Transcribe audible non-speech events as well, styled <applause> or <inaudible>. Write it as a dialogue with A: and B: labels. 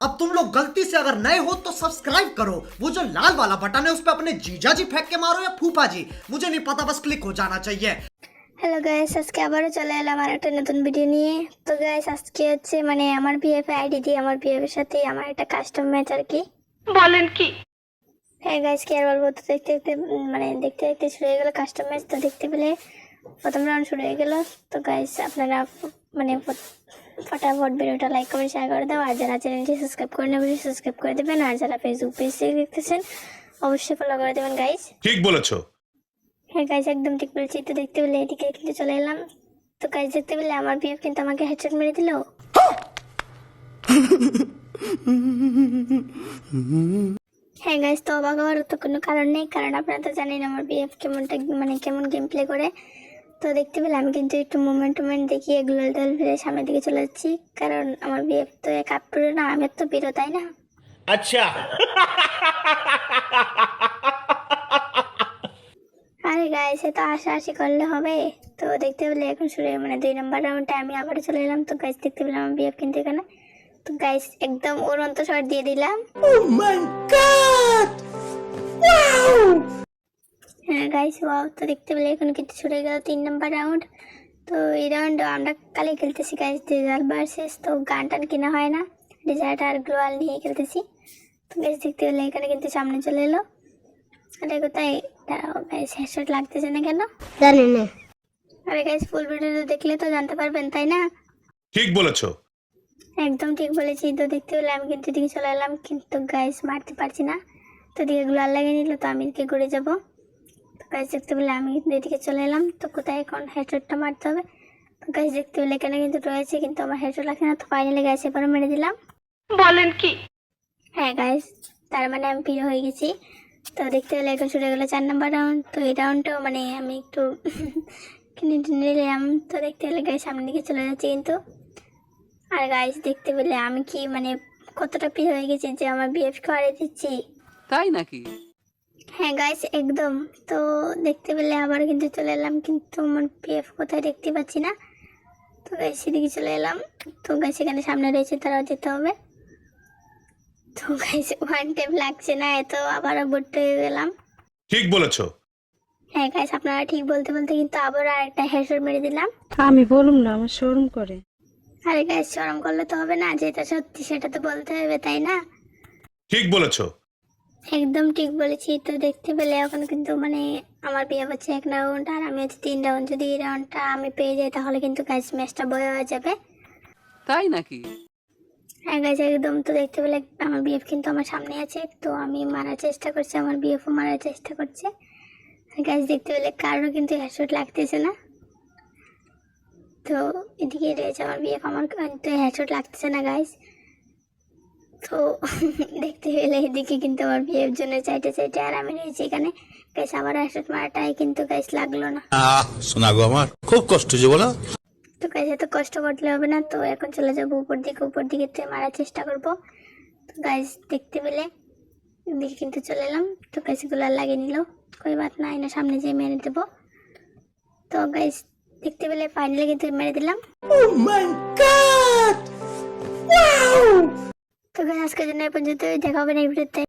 A: अब तुम लोग गलती से अगर नए हो तो सब्सक्राइब करो वो जो लाल वाला बटन है उस पर अपने जीजा जी फेंक के मारो या फूफा जी मुझे नहीं पता बस क्लिक हो जाना चाहिए
B: হ্যালো গাইস আজকে আবারও চলে এলাম আর একটা নতুন ভিডিও নিয়ে তো গাইস আজকে হচ্ছে মানে আমার বিএফ আইডি দিয়ে আমার বিএফ এর সাথে আমার একটা কাস্টম ম্যাচ আর কি
C: বলেন কি
B: হ্যাঁ গাইস কি আর বলবো তো দেখতে দেখতে উম, মানে দেখতে দেখতে শুরু হয়ে গেল কাস্টম ম্যাচ তো দেখতে পেলে প্রথম রাউন্ড শুরু হয়ে গেল তো গাইস আপনারা ফ- মানে ফ- ফটাফট ভিডিওটা লাইক করে শেয়ার করে দাও। আর যারা চ্যানেলটি সাবস্ক্রাইব করে নেবেন সাবস্ক্রাইব করে দেবেন। আর যারা ফেসবুক পেজ থেকে দেখতেছেন অবশ্যই ফলো করে দেবেন গাইস
D: ঠিক বলেছ।
B: হ্যাঁ গাইজ একদম ঠিক বলছি। তো দেখতে পেলে এদিকে কিন্তু চলে এলাম। তো গাইজ দেখতে পেলে আমার বিয়ে কিন্তু আমাকে হেডশট মেরে দিল? হ্যাঁ গাইজ তো অবাক হওয়ার তো কোনো কারণ নেই। কারণ আপনারা তো জানেন আমার বিএফ কেমনটা মানে কেমন গেম প্লে করে। তো দেখতে পেলে আমি কিন্তু একটু মুভমেন্ট টুমেন্ট দেখিয়ে গ্লোয়াল টোয়াল ফিরে সামনের দিকে চলে যাচ্ছি। কারণ আমার বিয়ে তো এক আপটুরে না আমি তো বিরো তাই না? আরে গাইস এ তো আশাআশি করলে হবে। তো দেখতে পেলে এখন শুরু মানে দুই নম্বর রাউন্ডে আমি আবার চলে এলাম। তো গাইস দেখতে পেলাম আমি বিএফ কিন্তু এখানে। তো গাইস একদম উড়ন্ত শট দিয়ে দিলাম। হ্যাঁ গাইস ওয়াও তো দেখতে পেলে এখন কিন্তু হয়ে গেল তিন নম্বর রাউন্ড তো এই রাউন্ড আমরা কালে খেলতেছি গাইস ডিজাল ভার্সেস তো গান টান কিনা হয় না। ডিজার্ট আর গ্লোয়াল নিয়ে খেলতেছি। তো গাইস দেখতে পেলে এখানে কিন্তু সামনে চলে এলো। আরে কোথায় গাইস হেডশট লাগতেছে না কেন?
E: জানি না।
B: আরে গাইস ফুল ভিডিও দেখলে তো জানতে পারবেন তাই না?
D: ঠিক বলেছ।
B: একদম ঠিক বলেছি। তো দেখতে পেলে আমি কিন্তু এদিকে চলে এলাম কিন্তু গাইস মারতে পারছি না। তো দিকে গ্লোয়াল লাগিয়ে নিল তো আমি এদিকে ঘুরে যাব। তো গাইস দেখতে পেলে আমি কিন্তু এদিকে চলে এলাম। তো কোথায় এখন হেডশটটা মারতে হবে? তো গাইস দেখতে পেলে এখানে কিন্তু রয়েছে কিন্তু আমার হেডশট লাগছে না তো ফাইনালি গাইস এবারে মেরে দিলাম।
C: বলেন কি?
B: হ্যাঁ গাইস তার মানে আমি প্রিয় হয়ে গেছি। তো দেখতে পেলে এখন শুরু গেলো চার নাম্বার রাউন্ড তো এই রাউন্ডটাও মানে আমি একটু <laughs> কিনে টিনে নিলাম। তো দেখতে পেলে গাইস সামনের দিকে চলে যাচ্ছে কিন্তু। আর গাইস দেখতে পেলে আমি কি মানে কতটা প্রিয় হয়ে গেছি যে আমার বিএফ হারিয়ে দিচ্ছি।
F: তাই নাকি?
B: হ্যাঁ গাইস একদম। তো দেখতে পেলে আবার কিন্তু চলে এলাম কিন্তু আমার পিএফ কোথায় দেখতে পাচ্ছি না। তো গাইস সেদিকে চলে এলাম। তো গাইস এখানে সামনে রয়েছে তারাও যেতে হবে। তো গাইস ওয়ান টেপ লাগছে না এত আবারও ভর্তি হয়ে গেলাম।
D: ঠিক বলেছ।
B: হ্যাঁ গাইস আপনারা ঠিক বলতে বলতে কিন্তু আবার আরেকটা হেডশট মেরে দিলাম।
E: আমি বলুম না আমার শোরুম করে।
B: আরে গাইস শরম করলে তো হবে না যেটা সত্যি সেটা তো বলতে হবে তাই না?
D: ঠিক বলেছ।
B: একদম ঠিক বলেছি। তো দেখতে পেলে এখন কিন্তু মানে আমার বিয়ে হচ্ছে এক রাউন্ড আর আমি হচ্ছে তিন রাউন্ড যদি এই রাউন্ডটা আমি পেয়ে যাই তাহলে কিন্তু গাছ ম্যাচটা বয়ে হয়ে যাবে।
F: তাই নাকি?
B: হ্যাঁ গাছ একদম তো দেখতে পেলে আমার বিএফ কিন্তু আমার সামনে আছে। তো আমি মারার চেষ্টা করছি আমার বিএফও মারার চেষ্টা করছে। গাছ দেখতে পেলে কারোর কিন্তু হেডশট লাগতেছে না। তো এদিকে রয়েছে আমার বিএফ আমার কিন্তু হেডশট লাগতেছে না গাইস তো <laughs> দেখতে পেলে এদিকে কিন্তু আমার বিয়ের জন্য চাইতে চাইতে আর আমি রয়েছি এখানে। গাইস আবার হেডশট মারাটাই কিন্তু গাইস লাগল না।
G: আহ শোনা গো আমার খুব কষ্ট যে বলো।
B: তো গাইস এত কষ্ট করলে হবে না তো এখন চলে যাব উপর দিকে উপর দিকে তে মারার চেষ্টা করব। তো গাইস দেখতে পেলে দিকে কিন্তু চলে এলাম। তো গাইসগুলো লাগিয়ে নিল। কই বাত না এনে সামনে যেয়ে মেরে দেবো। তো গাইস দেখতে পেলে ফাইনালি কিন্তু মেরে দিলাম। তো আজকের জন্য এই পর্যন্ত দেখা হবে না এই ভিডিওতে